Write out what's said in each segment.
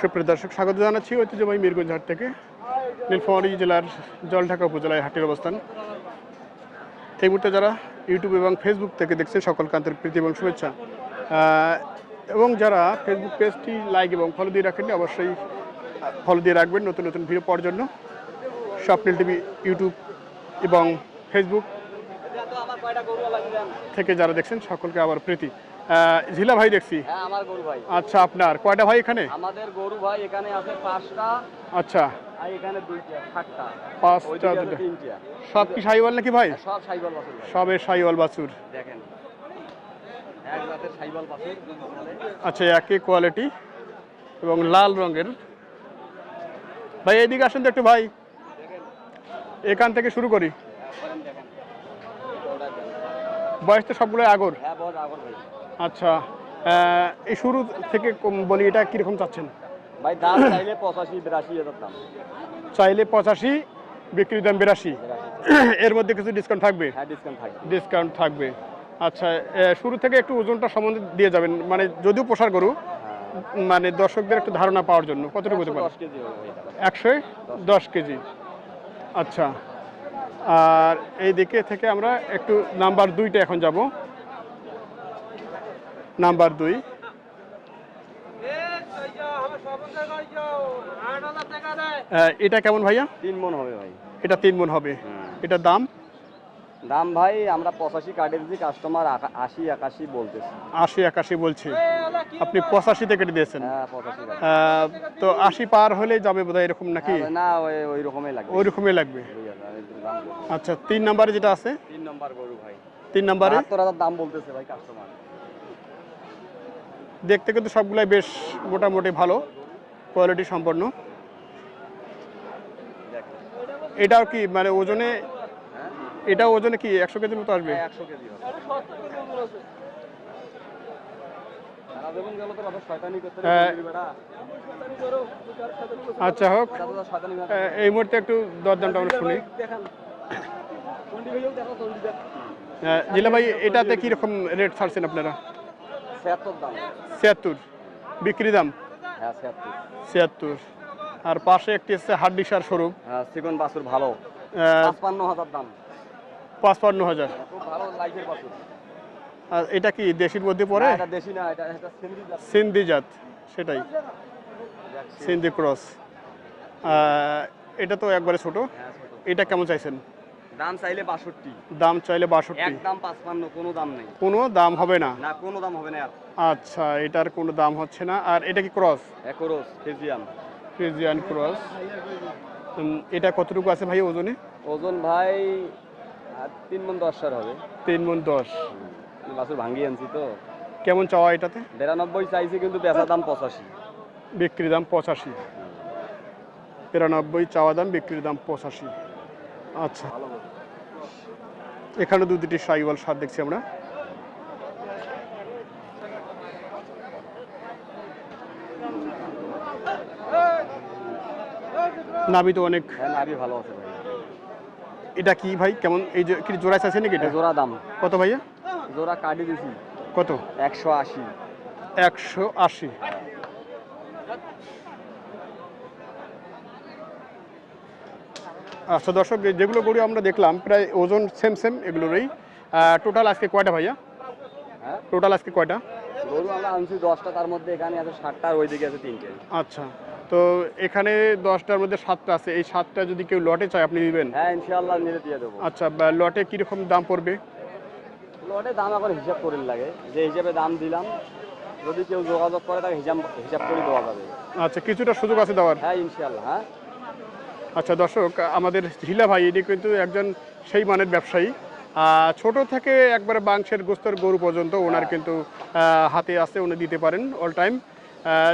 সুপ্রিয় দর্শক, স্বাগত জানাচ্ছি ঐতিহ্যবাহী মিরগঞ্জ হাট থেকে। নীলফামারী জেলার জলঢাকা উপজেলায় হাটের অবস্থান। এই মুহূর্তে যারা ইউটিউব এবং ফেসবুক থেকে দেখছেন, সকলকে আন্তরিক প্রীতি এবং শুভেচ্ছা। এবং যারা ফেসবুক পেজটি লাইক এবং ফলো দিয়ে রাখেননি, অবশ্যই ফলো দিয়ে রাখবেন নতুন নতুন ভিডিও পাওয়ার জন্য। স্বপ্নিল টিভি ইউটিউব এবং ফেসবুক থেকে যারা দেখছেন, সকলকে আবার প্রীতি। ঝিলা ভাই দেখছি। হ্যাঁ আমার গরু ভাই। আচ্ছা আপনার। কয়টা ভাই এখানে? আমাদের গরু ভাই এখানে আছে পাঁচটা আচ্ছা। আর এখানে দুইটা সাতটা। পাঁচটা দুটো। তিনটা। সব কি সাইওয়াল নাকি ভাই? সব সাইবল বাছুর ভাই। সবে সাইওয়াল বাছুর। দেখেন। এক জাতের সাইবল বাছুর। আচ্ছা একই কোয়ালিটি এবং লাল রঙের। ভাই এইদিকে আসেন তো একটু ভাই। এখান থেকে শুরু করি। দেন। বয়স তো সবগুলো আগর। হ্যাঁ আগর ভাই। আচ্ছা এই শুরু থেকে বলি এটা কীরকম চাচ্ছেন? ভাই দাম চাইলে পঁচাশি বিরাশি হাজার দাম। চাইলে পঁচাশি বিক্রির দাম বিরাশি। এর মধ্যে কিছু ডিসকাউন্ট থাকবে? হ্যাঁ ডিসকাউন্ট থাকবে। ডিসকাউন্ট থাকবে। আচ্ছা শুরু থেকে একটু ওজনটা সম্বন্ধে দিয়ে যাবেন। মানে যদিও প্রসার করু হ্যাঁ। মানে দর্শকদের একটু ধারণা পাওয়ার জন্য। কতটুকু হতে পারে। একশো? দশ কেজি। আচ্ছা। আর এই দিকে থেকে আমরা একটু নাম্বার দুইটা এখন যাব। নাম্বার দুই। এটা কেমন ভাইয়া? তিন মন হবে ভাই। এটা তিন মন হবে। এটা দাম? দাম ভাই আমরা পঁচাশি কাটে দিচ্ছি কাস্টমার আশি একাশি বলতেছি। আশি একাশি বলছি। আপনি পঁচাশিতে কেটে দিয়েছেন। হ্যাঁ পঁচাশি তো আশি পার হলে যাবে বোধহয় এরকম নাকি? হ্যাঁ, না ওই ওই রকমই লাগবে। ওই রকমই লাগবে। আচ্ছা তিন নাম্বারে যেটা আছে? তিন নম্বর গরু ভাই। তিন নাম্বারে? দাম বলতেছে ভাই কাস্টমার দেখতে কিন্তু সবগুলাই বেশ মোটামুটি ভালো কোয়ালিটি সম্পন্ন। এটাও কি মানে ওজনে হ্যাঁ এটা ওজনে কি একশো কেজির মতো আসবে? করতে হ্যাঁ। আচ্ছা হোক এই মুহূর্তে একটু দরদামটা আমরা শুনি। আহ, জিলা ভাই এটাতে কীরকম রেট ছাড়ছেন আপনারা? ছিয়াত্তর বিক্রি দাম? হ্যাঁ ছিয়াত্তর। আর পাশে একটি হচ্ছে হাড্ডিসার স্বরূপ হ্যাঁ চিকন বাছুর ভালো। পাঁচপান্ন হাজার দাম। পাঁচপান্ন হাজার। ভালো লাইফের বাছুর। আর এটা কি দেশির মধ্যে পড়ে? এটা দেশি না এটা এটা সিন্ধি জাত। সিন্ধি জাত সেটাই। সিন্ধি ক্রস। এটা তো একবারে ছোট। হ্যাঁ, ছোট। এটা কেমন চাইছেন? দাম চাইলে বাষট্টি। দাম চাইলে বাষট্টি। এক দাম পাঁচপান্ন কোনো দাম নেই। কোনো দাম হবে না? না কোনো দাম হবে না আচ্ছা এটার কোনো দাম হচ্ছে না। আর এটা কি ক্রস? একরোস ফেজিয়াম ফ্রিজিয়ান। ক্রস। এটা কতটুকু আছে ভাই ওজনে? ওজন ভাই তিন মন দশ সার হবে। তিন মন দশ। বাছুর ভাঙ্গি আনছি তো। কেমন চাওয়া এটাতে? বিরানব্বই চাইছি কিন্তু বেচার দাম পঁচাশি। বিক্রি দাম পঁচাশি। বিরানব্বই চাওয়া দাম বিক্রির দাম পঁচাশি। আচ্ছা। এখানে দু দুটি সাইওয়াল সার দেখছি আমরা। নাবি তো অনেক হ্যাঁ নাবি ভালো আছে ভাই। এটা কি ভাই? কেমন? এই যে কি জোড়ায় আছে নাকি এটা? জোড়া দাম। কত ভাইয়া? জোড়া কাটি দিছি। কত? একশো আশি। একশো আশি। আচ্ছা দর্শক যেগুলো গরু আমরা দেখলাম প্রায় ওজন সেম সেম এগুলোরই। টোটাল আজকে কয়টা ভাইয়া? হ্যাঁ? টোটাল আজকে কয়টা? গরু আমরা আনছি দশটা তার মধ্যে এখানে আছে ষাটটা আর ওইদিকে আছে তিনটে। আচ্ছা তো এখানে দশটার মধ্যে সাতটা আছে। এই সাতটা যদি কেউ লটে চায় আপনি দিবেন হ্যাঁ ইনশাআল্লাহ নিলে দিয়ে দেবো। আচ্ছা লটে কীরকম দাম পড়বে? লটে দাম এখন হিসাব করে লাগে। যে হিসাবে দাম দিলাম যদি কেউ যোগাযোগ করে তাকে হিসাব হিসাব করে দেওয়া যাবে। আচ্ছা কিছুটা সুযোগ আছে দেওয়ার? হ্যাঁ ইনশাআল্লাহ হ্যাঁ। আচ্ছা দর্শক আমাদের হিলা ভাই এটি কিন্তু একজন সেই মানের ব্যবসায়ী। ছোট থেকে একবারে বাংশের গোস্তর গরু পর্যন্ত ওনার কিন্তু হাতে আছে উনি দিতে পারেন অল টাইম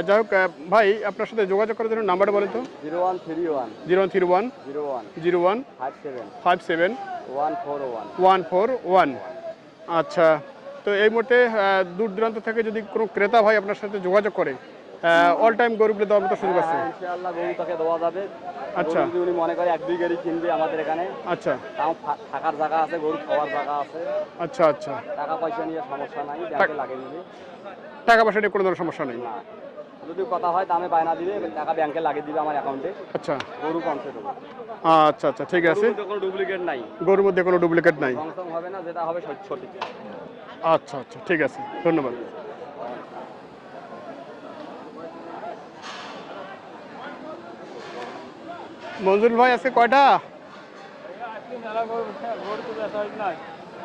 যাই হোক ভাই আপনার সাথে যোগাযোগ করার জন্য নাম্বারটা বলেন তো। Zero one three one. Zero three one. Zero one. Zero one. Five seven. Five seven. One four one. One four one. আচ্ছা তো এই মুহূর্তে দূর দূরান্ত থেকে যদি কোনো ক্রেতা ভাই আপনার সাথে যোগাযোগ করে অল টাইম গরুগুলো দেওয়ার মতো সুযোগ আছে। হ্যাঁ, ইনশাআল্লাহ গরু তাকে দেওয়া যাবে। আচ্ছা। যদি উনি মনে করে এক দুই গাড়ি কিনবে আমাদের এখানে আচ্ছা। তাও থাকার জায়গা আছে গরু খাওয়ার জায়গা আছে। আচ্ছা আচ্ছা। টাকা পয়সা নিয়ে সমস্যা নাই ব্যাংকে লাগিয়ে দিবে। টাকা পয়সা নিয়ে কোনো ধরনের সমস্যা নেই? না। যদি কথা হয় দামে বায়না দিবে টাকা ব্যাংকে লাগিয়ে দিবে আমার অ্যাকাউন্টে। আচ্ছা। গরু পৌঁছে দেবো। আচ্ছা আচ্ছা ঠিক আছে। কোনো ডুপ্লিকেট নাই। গরুর মধ্যে কোনো ডুপ্লিকেট নাই? হবে না যেটা হবে সঠিক। আচ্ছা আচ্ছা ঠিক আছে। ধন্যবাদ। মঞ্জুর ভাই আজকে কয়টা?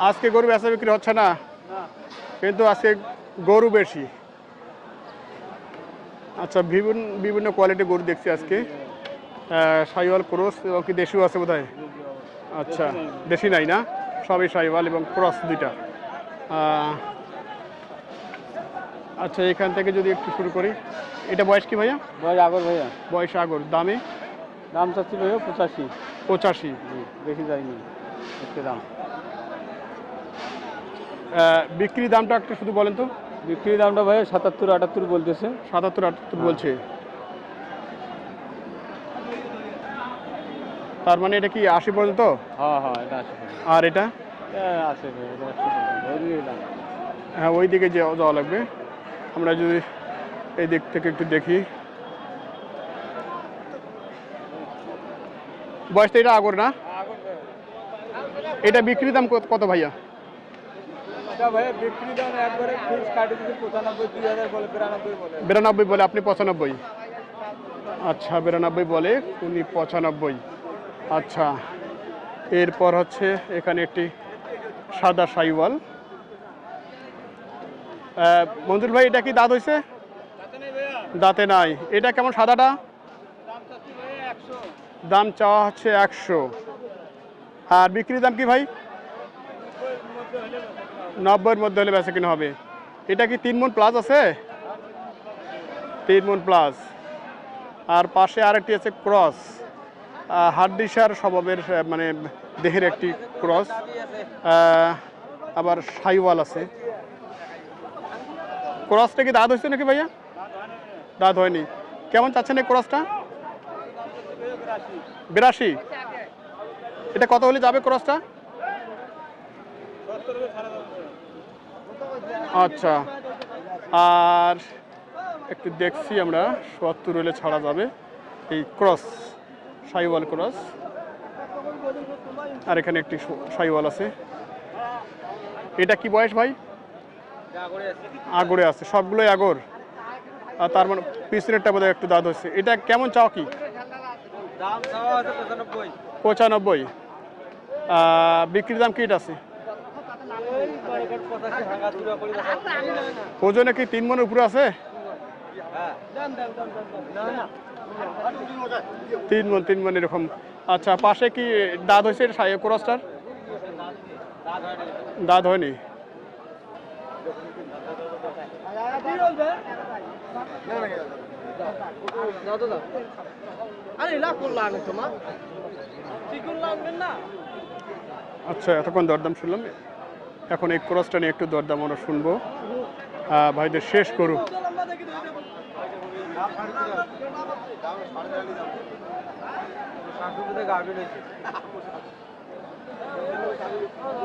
আজকে গরু বেচা বিক্রি হচ্ছে না? কিন্তু আজকে গরু বেশি। আচ্ছা বিভিন্ন বিভিন্ন কোয়ালিটির গরু দেখছি আজকে। সাইওয়াল ক্রস এবং কি দেশিও আছে বোধহয়? আচ্ছা দেশি নাই না? সবই সাইওয়াল এবং ক্রস দুইটা। আচ্ছা এখান থেকে যদি একটু শুরু করি। এটা বয়স কি ভাইয়া? ভাই আগর ভাইয়া। বয়স আগর। দামে? দাম চাচ্ছি ভাইয়া পঁচাশি। পঁচাশি। বেশি যায়নি দাম। বিক্রি দামটা একটু শুধু বলেন তো। বিক্রি দামটা ভাইয়া সাতাত্তর আটাত্তর বলতেছে। সাতাত্তর আটাত্তর বলছে। তার মানে এটা কি আশি পর্যন্ত? হ্যাঁ হ্যাঁ এটা আর এটা? আছে ভাই হ্যাঁ ওই দিকে যাওয়া যাওয়া লাগবে। আমরা যদি এই দিক থেকে একটু দেখি। বয়সটা এটা আগর না? এটা বিক্রি দাম কত- ভাইয়া? বিরানব্বই বলে। আপনি পঁচানব্বই? আচ্ছা বিরানব্বই বলে উনি পঁচানব্বই। আচ্ছা এরপর হচ্ছে এখানে একটি সাদা সাইওয়াল। মঞ্জুর ভাই এটা কি দাঁত হয়েছে দাঁতে নাই। এটা কেমন সাদাটা? দাম চাওয়া হচ্ছে একশো। আর বিক্রি দাম কি ভাই? নব্বইয়ের মধ্যে হলে বেচা কিনা হবে। এটা কি তিন মন প্লাস আছে? তিন মন প্লাস আর পাশে আরেকটি আছে ক্রস হাড্ডিসার স্বভাবের মানে দেহের একটি ক্রস আবার সাইওয়াল আছে। ক্রসটা কি দাঁত হয়েছে নাকি ভাইয়া? দাঁত হয়নি। কেমন চাচ্ছেন এই ক্রসটা বিরাশি। এটা কত হলে যাবে ক্রসটা? আচ্ছা। আর একটু দেখছি আমরা, সত্তর হলে ছাড়া যাবে এই ক্রস, সাইওয়াল ক্রস। আর এখানে একটি সাইওয়াল আছে। এটা কি বয়স ভাই? আগরে আছে। সবগুলোই আগর। আর তার মানে পিছনেরটা বোধহয় একটু দাঁত হচ্ছে এটা কেমন চাও কি? পঁচানব্বই। বিক্রির দাম কি এটা আছে? ওজনে কি তিন মনের উপরে আছে? না না তিন মন তিন মন এরকম। আচ্ছা পাশে কি দাঁত হয়েছে ক্রসটার? দাঁত হয়নি। আরে লাখ করলাম আমি তোমার ঠিক করলাম না। আচ্ছা এতক্ষণ দরদাম শুনলাম। এখন এই ক্রসটা নিয়ে একটু দরদাম আমরা শুনব। ভাইদের শেষ করু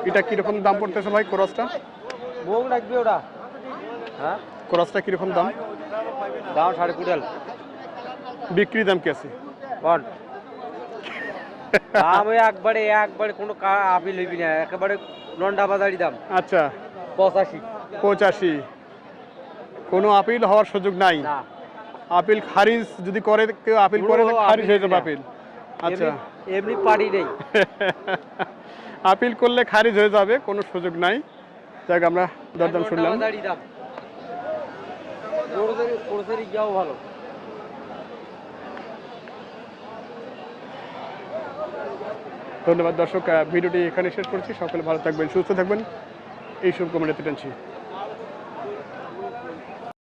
এটা কীরকম দাম পড়তেছে ভাই ক্রসটা? ভোগ রাখবি ওরা হ্যাঁ? ক্রসটা কীরকম দাম? দাম সাড়ে কুড়াল বিক্রি দাম কি আছে? বল। দাম ওই একবারে একবারে কোনো আপিল হইবি না একেবারে লন্ডা বাজারি দাম। আচ্ছা। পঁচাশি। পঁচাশি। কোনো আপিল হওয়ার সুযোগ নাই? আপিল খারিজ যদি করে কেউ আপিল করে খারিজ হয়ে যাবে আপিল আচ্ছা। এমনি- পারি নেই। আপিল করলে খারিজ হয়ে যাবে কোনো সুযোগ নাই। যাক আমরা দরদাম শুনলাম। যাও ভালো। ধন্যবাদ দর্শক ভিডিওটি এখানে শেষ করছি। সকলে ভালো থাকবেন, সুস্থ থাকবেন। এই শুভকামনা টানছি